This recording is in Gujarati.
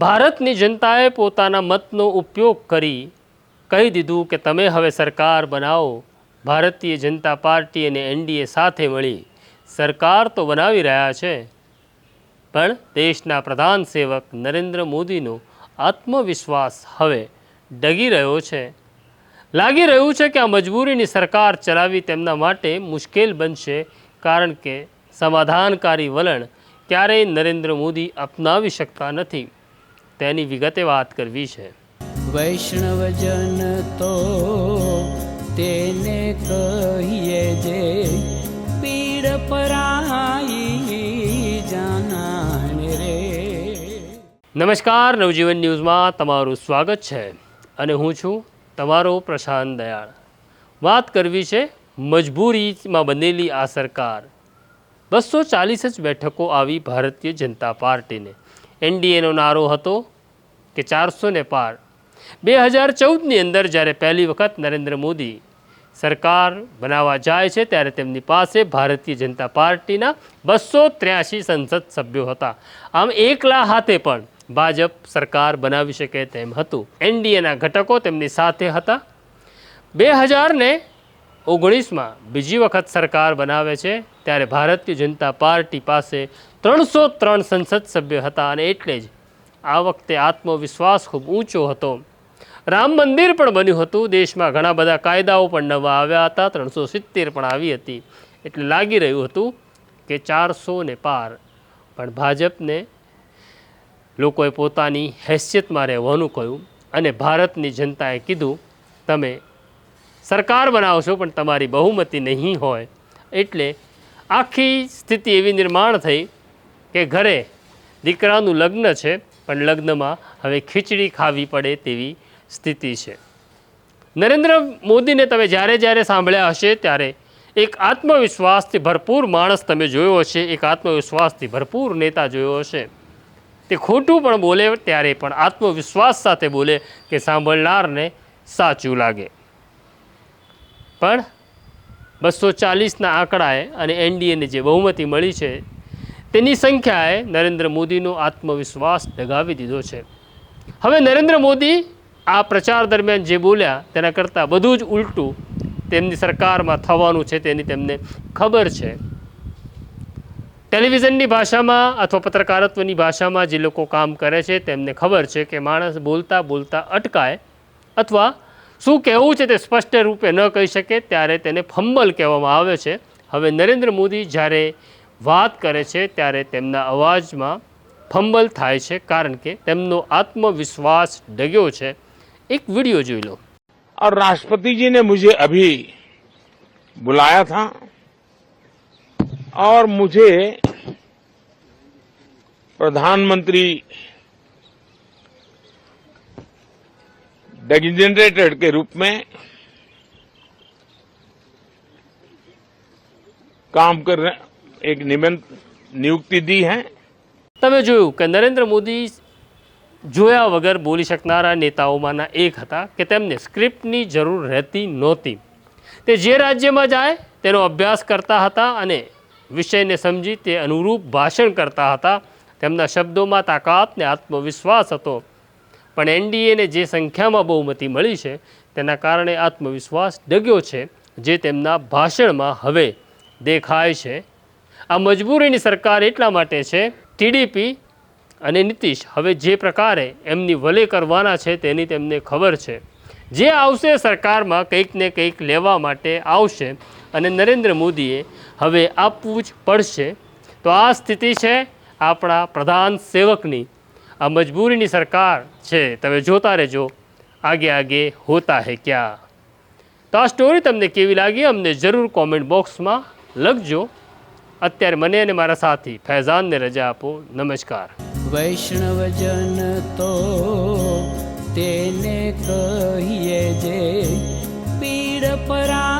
ભારતની જનતાએ પોતાના મતનો ઉપયોગ કરી કહી દીધું કે તમે હવે સરકાર બનાવો. ભારતીય જનતા પાર્ટી અને એનડીએ સાથે મળી સરકાર તો બનાવી રહ્યા છે. પણ દેશના પ્રધાન સેવક નરેન્દ્ર મોદીનો આત્મવિશ્વાસ હવે ડગી રહ્યો છે. લાગી રહ્યું છે કે આ મજબૂરીની સરકાર ચલાવવી તેમના માટે મુશ્કેલ બનશે કારણ કે સમાધાનકારી વલણ ક્યારેય નરેન્દ્ર મોદી અપનાવી શકતા નથી. તેની વિગતે વાત કરવી છે. વૈષ્ણવજન તો તેને કહીએ જે પીડ પરાઈ જાનાને રે. નમસ્કાર નવજીવન ન્યૂઝમાં તમારું સ્વાગત છે અને હું છું તમારો પ્રશાંત દયાળ. વાત કરવી છે મજબૂરીમાં બનેલી આ સરકાર. બસો ચાલીસ જ બેઠકો આવી ભારતીય જનતા પાર્ટીને. એનડીએનો નારો હતો કે ચારસો ને પાર. બે હજાર ચૌદની અંદર જ્યારે પહેલી વખત નરેન્દ્ર મોદી સરકાર બનાવવા જાય છે, ત્યારે તેમની પાસે ભારતીય જનતા પાર્ટીના બસો ત્ર્યાસી સંસદ સભ્યો હતા. આમ એકલા હાથે પણ ભાજપ સરકાર બનાવી શકે તેમ હતું. એનડીએના ઘટકો તેમની સાથે હતા. બે હજારને ઓગણીસમાં બીજી વખત સરકાર બનાવે છે, ત્યારે ભારતીય જનતા પાર્ટી પાસે ત્રણસો ત્રણ સંસદ સભ્ય હતા અને એટલે જ આ વખતે આત્મવિશ્વાસ ખૂબ ઊંચો હતો. રામ મંદિર પણ બન્યું હતું. દેશમાં ઘણા બધા કાયદાઓ પણ નવા આવ્યા હતા. ત્રણસો સિત્તેર પણ આવી હતી. એટલે લાગી રહ્યું હતું કે ચારસો ને પાર. પણ ભાજપને લોકોએ પોતાની હેસિયતમાં રહેવાનું કહ્યું અને ભારતની જનતાએ કીધું, તમે સરકાર બનાવશો, પણ તમારી બહુમતી નહીં હોય. એટલે આખી સ્થિતિ એવી નિર્માણ થઈ કે ઘરે દીકરાનું લગ્ન છે. પણ લગ્નમાં હવે ખીચડી ખાવી પડે તેવી સ્થિતિ છે. નરેન્દ્ર મોદીને તમે જ્યારે જ્યારે સાંભળ્યા હશે ત્યારે એક આત્મવિશ્વાસથી ભરપૂર માણસ તમે જોયો હશે, એક આત્મવિશ્વાસથી ભરપૂર નેતા જોયો હશે. તે ખોટું પણ બોલે ત્યારે પણ આત્મવિશ્વાસ સાથે બોલે કે સાંભળનારને સાચું લાગે. પણ બસો ચાલીસના આંકડાએ અને એનડીએને જે બહુમતી મળી છે તેની સંખ્યાએ નરેન્દ્ર મોદીનો આત્મવિશ્વાસ દગાવી દીધો છે. હવે નરેન્દ્ર મોદી આ પ્રચાર દરમિયાન જે બોલ્યા, તેના કરતાં બધું જ ઉલટું તેમની સરકારમાં થવાનું છે તેની તેમને ખબર છે. ટેલિવિઝનની ભાષામાં અથવા પત્રકારત્વની ભાષામાં જે લોકો કામ કરે છે, તેમને ખબર છે કે માણસ બોલતા બોલતા અટકાય અથવા શું કહેવું છે તે સ્પષ્ટ રૂપે ન કહી શકે, ત્યારે તેને ફંબલ કહેવામાં આવે છે. હવે નરેન્દ્ર મોદી જ્યારે વાત કરે છે ત્યારે તેમના અવાજમાં ફંબલ થાય છે કારણ કે તેમનો આત્મવિશ્વાસ ડગ્યો છે એક વિડીયો જોઈ લો और राष्ट्रपति जी ने मुझे अभी बुलाया था और मुझे प्रधानमंत्री डेजिग्नेटेड के रूप में काम कर रहे એક નિયુક્તિ દી હૈ. તમે જોયું કે નરેન્દ્ર મોદી જોયા વગર બોલી શકનારા નેતાઓમાંના એક હતા કે તેમને સ્ક્રિપ્ટની જરૂર રહેતી નહોતી. તે જે રાજ્યમાં જાય તેનો અભ્યાસ કરતા હતા અને વિષયને સમજી તે અનુરૂપ ભાષણ કરતા હતા. તેમના શબ્દોમાં તાકાત ને આત્મવિશ્વાસ હતો. પણ એનડીએને જે સંખ્યામાં બહુમતી મળી છે તેના કારણે આત્મવિશ્વાસ ડગ્યો છે જે તેમના ભાષણમાં હવે દેખાય છે. આ મજબૂરીની સરકાર એટલા માટે છે ટીડીપી અને નીતિશ હવે જે પ્રકારે એમની વલે કરવાના છે તેની તેમને ખબર છે. જે આવશે સરકારમાં કંઈક ને કંઈક લેવા માટે આવશે અને નરેન્દ્ર મોદીએ હવે આપવું જ પડશે. તો આ સ્થિતિ છે આપણા પ્રધાન સેવકની. આ મજબૂરીની સરકાર છે, તમે જોતા રહેજો. આગે આગે હોતા હે ક્યાં? તો આ સ્ટોરી તમને કેવી લાગી? અમને જરૂર કોમેન્ટ બોક્સમાં લખજો. અત્યારે મને અને મારા સાથી ફૈઝાનને રજા આપો. નમસ્કાર. વૈષ્ણવજન તો તેને કહીએ જે પીડ પરા